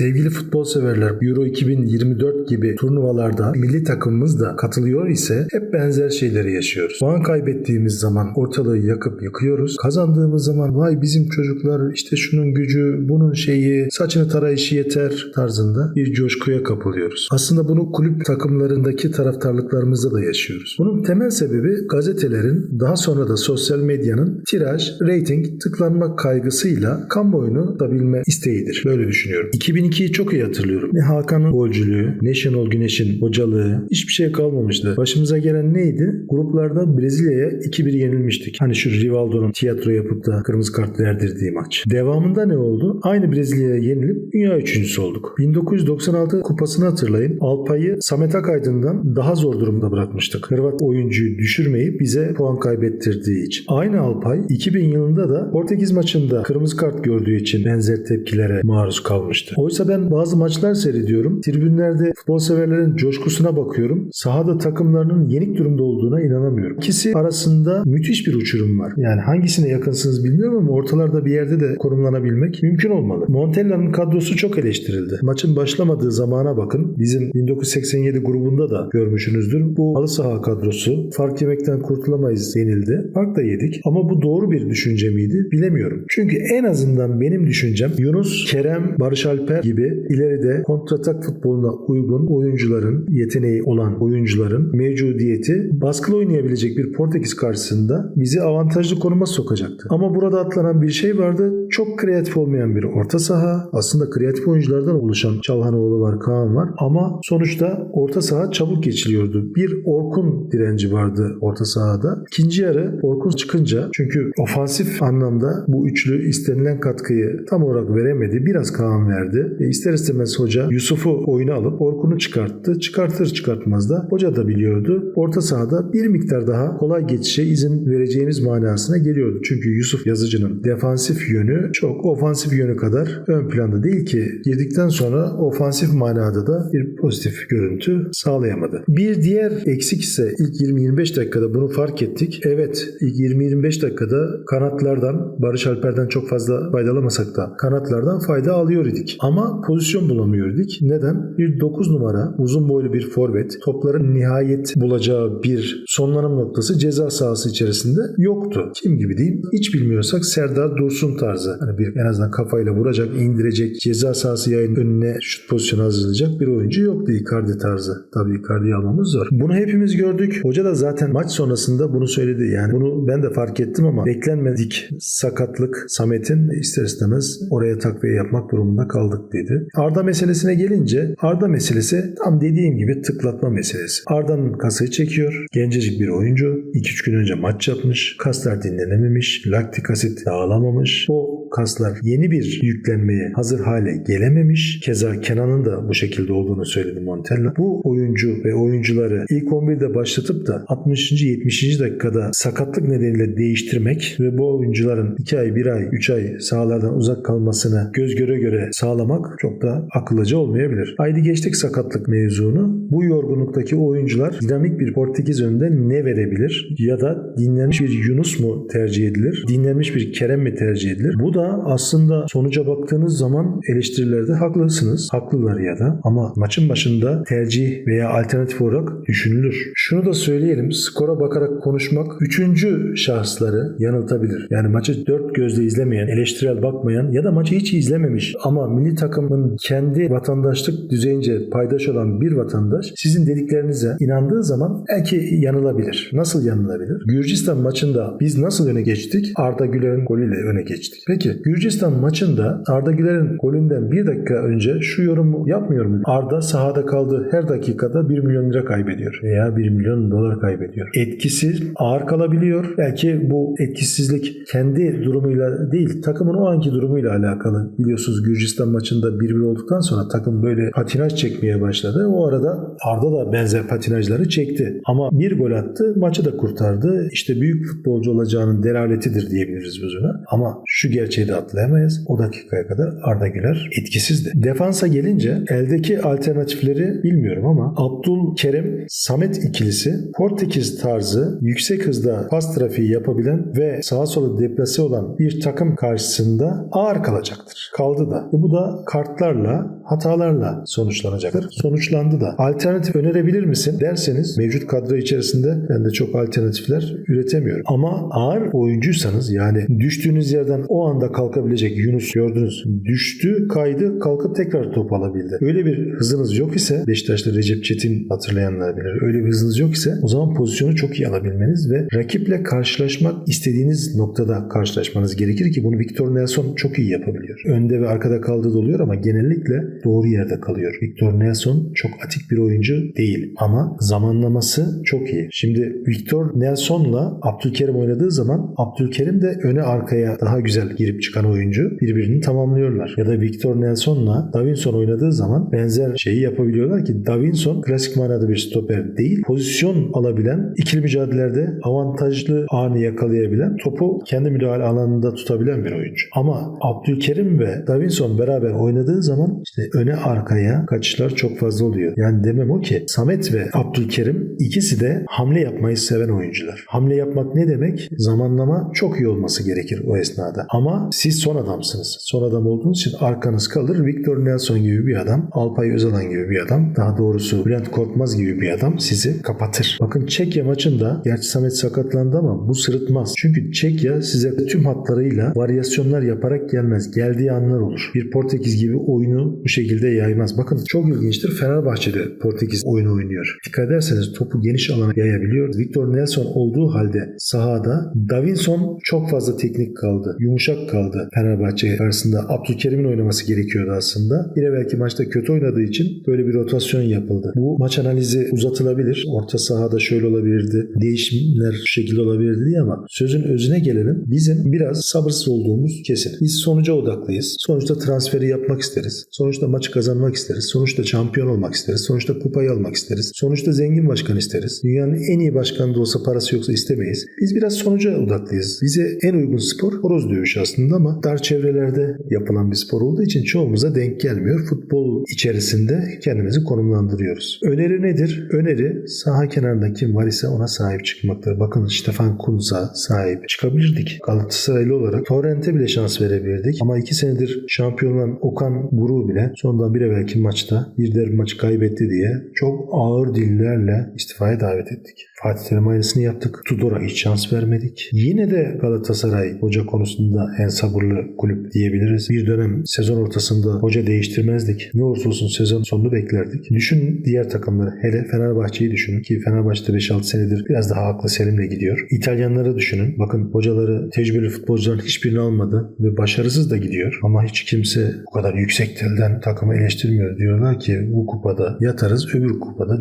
Sevgili futbol severler Euro 2024 gibi turnuvalarda milli takımımız da katılıyor ise hep benzer şeyleri yaşıyoruz. Puan kaybettiğimiz zaman ortalığı yakıp yıkıyoruz. Kazandığımız zaman vay bizim çocuklar işte şunun gücü, bunun şeyi, saçını tarayışı yeter tarzında bir coşkuya kapılıyoruz. Aslında bunu kulüp takımlarındaki taraftarlıklarımızda da yaşıyoruz. Bunun temel sebebi gazetelerin daha sonra da sosyal medyanın tiraj, rating, tıklanma kaygısıyla kamuoyunu tutabilme isteğidir. Böyle düşünüyorum. 2002'yi çok iyi hatırlıyorum. Ne Hakan'ın golcülüğü, ne Şenol Güneş'in hocalığı hiçbir şey kalmamıştı. Başımıza gelen neydi? Gruplarda Brezilya'ya 2-1 yenilmiştik. Hani şu Rivaldo'nun tiyatro yapıp da kırmızı kart verdirdiği maç. Devamında ne oldu? Aynı Brezilya'ya yenilip dünya üçüncüsü olduk. 1996 kupasını hatırlayın. Alpay'ı Samet Akaydın'dan daha zor durumda bırakmıştık. Hırvat oyuncuyu düşürmeyip bize puan kaybettirdiği için. Aynı Alpay 2000 yılında da Portekiz maçında kırmızı kart gördüğü için benzer tepkilere maruz kalmıştı. Oysa ben bazı maçlar seyrediyorum. Tribünlerde futbol severlerin coşkusuna bakıyorum. Sahada takımlarının yenik durumda olduğuna inanamıyorum. İkisi arasında müthiş bir uçurum var. Yani hangisine yakınsınız bilmiyorum ama ortalarda bir yerde de konumlanabilmek mümkün olmalı. Montella'nın kadrosu çok eleştirildi. Maçın başlamadığı zamana bakın. Bizim 1987 grubunda da görmüşsünüzdür. Bu halı saha kadrosu fark yemekten kurtulamayız denildi. Fark da yedik. Ama bu doğru bir düşünce miydi bilemiyorum. Çünkü en azından benim düşüncem Yunus, Kerem, Barış Alper gibi ileride kontratak futboluna uygun oyuncuların, yeteneği olan oyuncuların mevcudiyeti baskılı oynayabilecek bir Portekiz karşısında bizi avantajlı konuma sokacaktı. Ama burada atlanan bir şey vardı. Çok kreatif olmayan bir orta saha. Aslında kreatif oyunculardan oluşan Çalhanoğlu var, Kaan var. Ama sonuçta orta saha çabuk geçiliyordu. Bir Orkun direnci vardı orta sahada. İkinci yarı Orkun çıkınca çünkü ofansif anlamda bu üçlü istenilen katkıyı tam olarak veremedi. Biraz Kaan verdi. E ister istemez hoca Yusuf'u oyuna alıp Orkun'u çıkarttı. Çıkartır çıkartmaz da hoca da biliyordu. Orta sahada bir miktar daha kolay geçişe izin vereceğimiz manasına geliyordu. Çünkü Yusuf Yazıcı'nın defansif yönü çok ofansif yönü kadar ön planda değil ki girdikten sonra ofansif manada da bir pozitif görüntü sağlayamadı. Bir diğer eksik ise ilk 20-25 dakikada bunu fark ettik. Evet ilk 20-25 dakikada kanatlardan Barış Alper'den çok fazla faydalamasak da kanatlardan fayda alıyor idik. Ama pozisyon bulamıyor idik. Neden? Bir 9 numara uzun boylu bir forvet topların nihayet bulacağı bir sonlanım noktası ceza sahası içerisinde yoktu. Kim gibi diyeyim? Hiç bilmiyorsak Serdar Dursun tarzı. Hani bir en azından kafayla vuracak, indirecek, ceza sahası yayın önüne şut pozisyonu hazırlayacak bir oyuncu yoktu Icardi tarzı. Tabii Icardi'yi almamız zor. Bunu hepimiz gördük. Hoca da zaten maç sonrasında bunu söyledi. Yani bunu ben de fark ettim ama beklenmedik sakatlık Samet'in ister istemez oraya takviye yapmak durumunda kaldık dedi. Arda meselesine gelince Arda meselesi tam dediğim gibi tıklatma meselesi. Arda'nın kasayı çekiyor. Gencecik bir oyuncu. 2-3 gün önce maç yapmış. Kaslar dinlenememiş. Laktik asit dağılamamış. O kaslar yeni bir yüklenmeye hazır hale gelememiş. Keza Kenan'ın da bu şekilde olduğunu söyledi Montella. Bu oyuncu ve oyuncuları ilk 11'de başlatıp da 60. 70. dakikada sakatlık nedeniyle değiştirmek ve bu oyuncuların 2 ay, 1 ay, 3 ay sahalardan uzak kalmasını göz göre göre sağlamak çok da akıllıca olmayabilir. Haydi geçtik sakatlık mevzunu. Bu yorgunluktaki oyuncular dinamik bir Portekiz önünde ne verebilir? Ya da dinlenmiş bir Yunus mu tercih edilir? Dinlenmiş bir Kerem mi tercih edilir? Bu da aslında sonuca baktığınız zaman eleştirilerde haklısınız. Haklılar ya da ama maçın başında tercih veya alternatif olarak düşünülür. Şunu da söyleyelim. Skora bakarak konuşmak üçüncü şahısları yanıltabilir. Yani maçı dört gözle izlemeyen, eleştirel bakmayan ya da maçı hiç izlememiş ama milli takımın kendi vatandaşlık düzeyince paydaş olan bir vatandaş sizin dediklerinize inandığı zaman belki yanılabilir. Nasıl yanılabilir? Gürcistan maçında biz nasıl öne geçtik? Arda Güler'in golüyle öne geçtik. Peki Gürcistan maçında Arda Güler'in golünden bir dakika önce şu yorumu yapmıyor mu? Arda sahada kaldığı her dakikada 1 milyon lira kaybediyor veya 1 milyon dolar kaybediyor. Etkisiz, ağır kalabiliyor. Belki bu etkisizlik kendi durumuyla değil takımın o anki durumuyla alakalı. Biliyorsunuz Gürcistan maçında 1-1 olduktan sonra takım böyle patinaj çekmeye başladı. O arada Arda da benzer patinajları çekti. Ama bir gol attı, maçı da kurtardı. İşte büyük futbolcu olacağının delaletidir diyebiliriz biz ona. Ama şu gerçek şeyi de atlayamayız. O dakikaya kadar Arda Güler etkisizdi. Defansa gelince eldeki alternatifleri bilmiyorum ama Abdülkerim Samet ikilisi Portekiz tarzı yüksek hızda pas trafiği yapabilen ve sağa sola deplase olan bir takım karşısında ağır kalacaktır. Kaldı da. Bu da kartlarla, hatalarla sonuçlanacaktır. Sonuçlandı da. Alternatif önerebilir misin derseniz mevcut kadro içerisinde ben de çok alternatifler üretemiyorum. Ama ağır oyuncuysanız yani düştüğünüz yerden o anda kalkabilecek Yunus gördünüz. Düştü, kaydı, kalkıp tekrar top alabildi. Öyle bir hızınız yok ise Beşiktaş'ta Recep Çetin hatırlayanlar bilir. Öyle bir hızınız yok ise o zaman pozisyonu çok iyi alabilmeniz ve rakiple karşılaşmak istediğiniz noktada karşılaşmanız gerekir ki bunu Victor Nelson çok iyi yapabiliyor. Önde ve arkada kaldığı da oluyor ama genellikle doğru yerde kalıyor. Victor Nelson çok atik bir oyuncu değil ama zamanlaması çok iyi. Şimdi Victor Nelson'la Abdülkerim oynadığı zaman Abdülkerim de öne arkaya daha güzel girip çıkan oyuncu birbirini tamamlıyorlar. Ya da Victor Nelson'la Davinson oynadığı zaman benzer şeyi yapabiliyorlar ki Davinson klasik manada bir stoper değil. Pozisyon alabilen, ikili mücadelelerde avantajlı anı yakalayabilen, topu kendi müdahale alanında tutabilen bir oyuncu. Ama Abdülkerim ve Davinson beraber oynadığı zaman işte öne arkaya kaçışlar çok fazla oluyor. Yani demem o ki Samet ve Abdülkerim ikisi de hamle yapmayı seven oyuncular. Hamle yapmak ne demek? Zamanlama çok iyi olması gerekir o esnada. Ama siz son adamsınız. Son adam olduğunuz için arkanız kalır. Victor Nelson gibi bir adam, Alpay Özalan gibi bir adam, daha doğrusu Bülent Korkmaz gibi bir adam sizi kapatır. Bakın Çekya maçında gerçi Samet sakatlandı ama bu sırıtmaz. Çünkü Çekya size tüm hatlarıyla varyasyonlar yaparak gelmez. Geldiği anlar olur. Bir Portekiz gibi oyunu bu şekilde yaymaz. Bakın çok ilginçtir. Fenerbahçe'de Portekiz oyunu oynuyor. Dikkat ederseniz topu geniş alana yayabiliyor. Victor Nelson olduğu halde sahada Davinson çok fazla teknik kaldı. Yumuşak kaldı Fenerbahçe karşısında. Abdülkerim'in oynaması gerekiyordu aslında. Bir evvelki maçta kötü oynadığı için böyle bir rotasyon yapıldı. Bu maç analizi uzatılabilir. Orta sahada şöyle olabilirdi. Değişimler şu şekilde olabilirdi diye ama sözün özüne gelelim. Bizim biraz sabırsız olduğumuz kesin. Biz sonuca odaklıyız. Sonuçta transferi yapmak isteriz. Sonuçta maçı kazanmak isteriz. Sonuçta şampiyon olmak isteriz. Sonuçta kupayı almak isteriz. Sonuçta zengin başkan isteriz. Dünyanın en iyi başkanı da olsa parası yoksa istemeyiz. Biz biraz sonuca odaklıyız. Bize en uygun spor horoz dövüşü aslında ama dar çevrelerde yapılan bir spor olduğu için çoğumuza denk gelmiyor. Futbol içerisinde kendimizi konumlandırıyoruz. Öneri nedir? Öneri saha kenarında kim var ise ona sahip çıkmaktır. Bakın Stefan Kunz'a sahip çıkabilirdik. Galatasaraylı olarak Torrent'e bile şans verebilirdik. Ama iki senedir şampiyon olan Okan Buruk bile sondan bir evvelki maçta bir derbi maçı kaybetti diye çok ağır dillerle istifaya davet ettik. Fatih Terim aynısını yaptık. Tudor'a hiç şans vermedik. Yine de Galatasaray hoca konusunda en sabırlı kulüp diyebiliriz. Bir dönem sezon ortasında hoca değiştirmezdik. Ne olursa olsun sezon sonunu beklerdik. Düşün diğer takımları. Hele Fenerbahçe'yi düşünün ki Fenerbahçe'de 5-6 senedir biraz daha aklı selimle gidiyor. İtalyanları düşünün. Bakın hocaları tecrübeli futbolcuların hiçbirini almadı ve başarısız da gidiyor. Ama hiç kimse bu kadar yüksek telden takımı eleştirmiyor. Diyorlar ki bu kupada yatarız öbür kupada